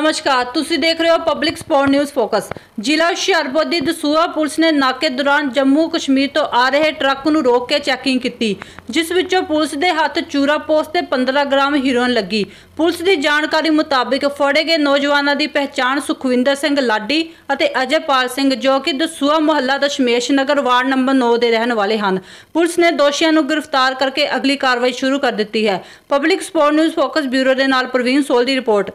ਨਮਸਕਾਰ, ਤੁਸੀਂ ਦੇਖ ਰਹੇ ਹੋ ਪਬਲਿਕ ਸਪੋਰਟ ਨਿਊਜ਼ ਫੋਕਸ ਜ਼ਿਲ੍ਹਾ ਹੁਸ਼ਿਆਰਪੁਰ ਦੀ ਦਸੂਹਾ ਪੁਲਿਸ ਨੇ ਨਾਕੇ ਦੌਰਾਨ ਜੰਮੂ ਕਸ਼ਮੀਰ ਤੋਂ ਆ ਰਹੇ ਟਰੱਕ ਨੂੰ ਰੋਕ ਕੇ ਚੈਕਿੰਗ ਕੀਤੀ, ਜਿਸ ਵਿੱਚੋਂ ਪੁਲਿਸ ਦੇ ਹੱਥ ਚੂਰਾ ਪੋਸਟ ਤੇ 15 ਗ੍ਰਾਮ ਹੀਰੋਇਨ ਲੱਗੀ। ਪੁਲਿਸ ਦੀ ਜਾਣਕਾਰੀ ਮੁਤਾਬਿਕ ਫੜੇ ਗਏ ਨੌਜਵਾਨਾਂ ਦੀ ਪਹਿਚਾਣ ਸੁਖਵਿੰਦਰ ਸਿੰਘ ਲਾਡੀ ਅਤੇ ਅਜੇਪਾਲ ਸਿੰਘ, ਜੋ ਕਿ ਦਸੂਹਾ ਮੁਹੱਲਾ ਦਸ਼ਮੇਸ਼ ਨਗਰ, ਵਾਰਡ ਨੰਬਰ 9 ਦੇ ਰਹਿਣ ਵਾਲੇ ਹਨ। ਪੁਲਿਸ ਨੇ ਦੋਸ਼ੀਆਂ ਨੂੰ ਗ੍ਰਿਫਤਾਰ ਕਰਕੇ ਅਗਲੀ ਕਾਰਵਾਈ ਸ਼ੁਰੂ ਕਰ ਦਿੱਤੀ ਹੈ। Public support news focus bureau ਦੇ ਨਾਲ ਪ੍ਰਵੀਨ ਸੋਲ ਦੀ ਰਿਪੋਰਟ।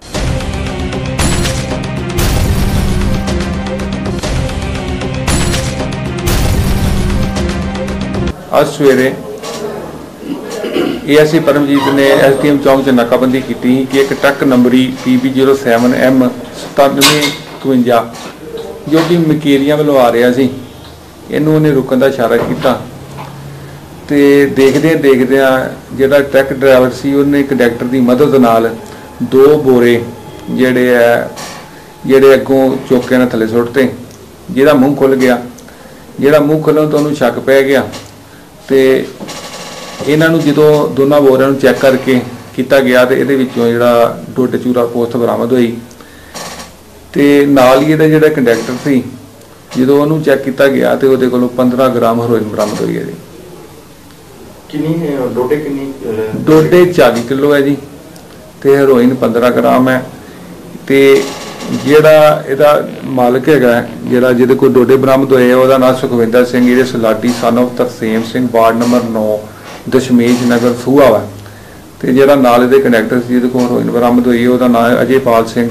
ਅੱਜ ਸਵੇਰੇ ਏਐਸਸੀ ਪਰਮਜੀਤ ਨੇ ਐਸਟੀਐਮ ਚੌਂਕ 'ਚ ਨਾਕਾਬੰਦੀ ਕੀਤੀ ਕਿ ਇੱਕ ਟਰੱਕ ਨੰਬਰੀ PB07M 9752 ਜੋ ਕਿ ਮਕੇਰੀਆਂ ਵੱਲੋਂ ਆ ਰਿਹਾ ਸੀ, ਇਹਨੂੰ ਉਹਨੇ ਰੁਕਣ ਦਾ ਇਸ਼ਾਰਾ ਕੀਤਾ। ਤੇ ਦੇਖਦੇ ਦੇਖਦਿਆਂ ਜਿਹੜਾ ਟਰੱਕ ਡਰਾਈਵਰ ਸੀ, ਉਹਨੇ ਕੰਡਕਟਰ ਦੀ ਮਦਦ ਨਾਲ ਦੋ ਬੋਰੇ ਜਿਹੜੇ ਆ, ਜਿਹੜੇ ਅੱਗੋਂ ਚੋਕੇ ਨਾਲ ਥੱਲੇ ਸੁੱਟਤੇ, ਜਿਹਦਾ ਮੂੰਹ ਖੁੱਲ ਗਿਆ। ਜਿਹੜਾ ਮੂੰਹ ਖੁੱਲਣ ਤੋਂ ਉਹਨੂੰ ਸ਼ੱਕ ਪੈ ਗਿਆ। ਤੇ ਇਹਨਾਂ ਨੂੰ ਜਦੋਂ ਦੋਨਾਂ ਬੋਰਿਆਂ ਨੂੰ ਚੈੱਕ ਕਰਕੇ ਕੀਤਾ ਗਿਆ ਤੇ ਇਹਦੇ ਵਿੱਚੋਂ ਜਿਹੜਾ ਡੋਡੇ ਚੂਰਾ ਪੋਸਟ ਬਰਾਮਦ ਹੋਈ ਤੇ ਨਾਲ ਹੀ ਇਹਦਾ ਜਿਹੜਾ ਕੰਡਕਟਰ ਸੀ ਜਦੋਂ ਉਹਨੂੰ ਚੈੱਕ ਕੀਤਾ ਗਿਆ ਤੇ ਉਹਦੇ ਕੋਲੋਂ 15 ਗ੍ਰਾਮ ਹੈਰੋਇਨ ਬਰਾਮਦ ਹੋਈ ਹੈ ਜੀ। ਕਿੰਨੀ ਡੋਡੇ ਕਿੰਨੀ ਡੋਡੇ 40 ਕਿਲੋ ਹੈ ਜੀ ਤੇ ਹੈਰੋਇਨ 15 ਗ੍ਰਾਮ ਹੈ ਤੇ ਜਿਹੜਾ ਇਹਦਾ ਮਾਲਕ ਹੈਗਾ ਜਿਹੜਾ ਜਿਹਦੇ ਕੋਲ ਡੋਡੇ ਬਰਾਮਦ ਹੋਏ ਆ ਉਹਦਾ ਨਾਮ ਸੁਖਵਿੰਦਰ ਸਿੰਘ ਇਹਦੇ Salati son of Tarsem Singh ward number 9 Dashmesh Nagar ਸੂਹਾ ਵਾ। ਤੇ ਜਿਹੜਾ ਨਾਲ ਇਹਦੇ ਕੰਡਕਟਰ ਸੀ ਜਿਹਦੇ ਕੋਲ ਹੈਰੋਇਨ ਬਰਾਮਦ ਹੋਈ ਉਹਦਾ ਨਾਮ ਅਜੇਪਾਲ ਸਿੰਘ।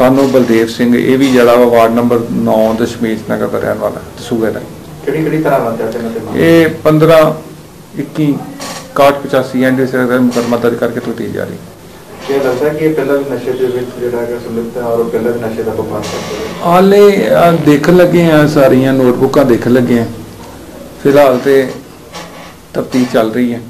of ਬਲਦੇਵ ਸਿੰਘ ਇਹ ਵੀ ਜਿਹੜਾ ਵਾ ਵਾਰਡ ਨੰਬਰ 9 ਦਸ਼ਮੇਸ਼ ਨਗਰ ਦਾ ਰਹਿਣ ਵਾਲਾ ਸੂਹੇ ਦਾ। ਕਿਹੜੀ ਕਿਹੜੀ ਤਰ੍ਹਾਂ ਦਾ ਤੇ? ਇਹ 15 21 61 85 ਐਂਡ ਇਸ ਦਾ ਮੁਕੱਦਮਾ ਦਰਜ ਕਰਕੇ ਤਫਤੀਸ਼ ਜਾਰੀ ਕੀ ਲੱਗਦਾ ਕਿ ਪਹਿਲਾਂ ਵੀ ਨਸ਼ੇ ਦੇ ਵਿੱਚ ਜਿਹੜਾ ਹੈਗਾ ਸੰਲਿਪਤ ਹੈ ਔਰ ਪਹਿਲਾਂ ਵੀ ਨਸ਼ੇ ਦਾ ਵਪਾਰ ਕਰਦੇ ਹਾਲੇ ਆਹ ਦੇਖਣ ਲੱਗੇ ਆ ਸਾਰੀਆਂ ਨੋਟਬੁੱਕਾਂ ਦੇਖਣ ਲੱਗੇ ਆ ਫਿਲਹਾਲ ਤੇ ਤਫਤੀਸ਼ ਚੱਲ ਰਹੀ ਹੈ।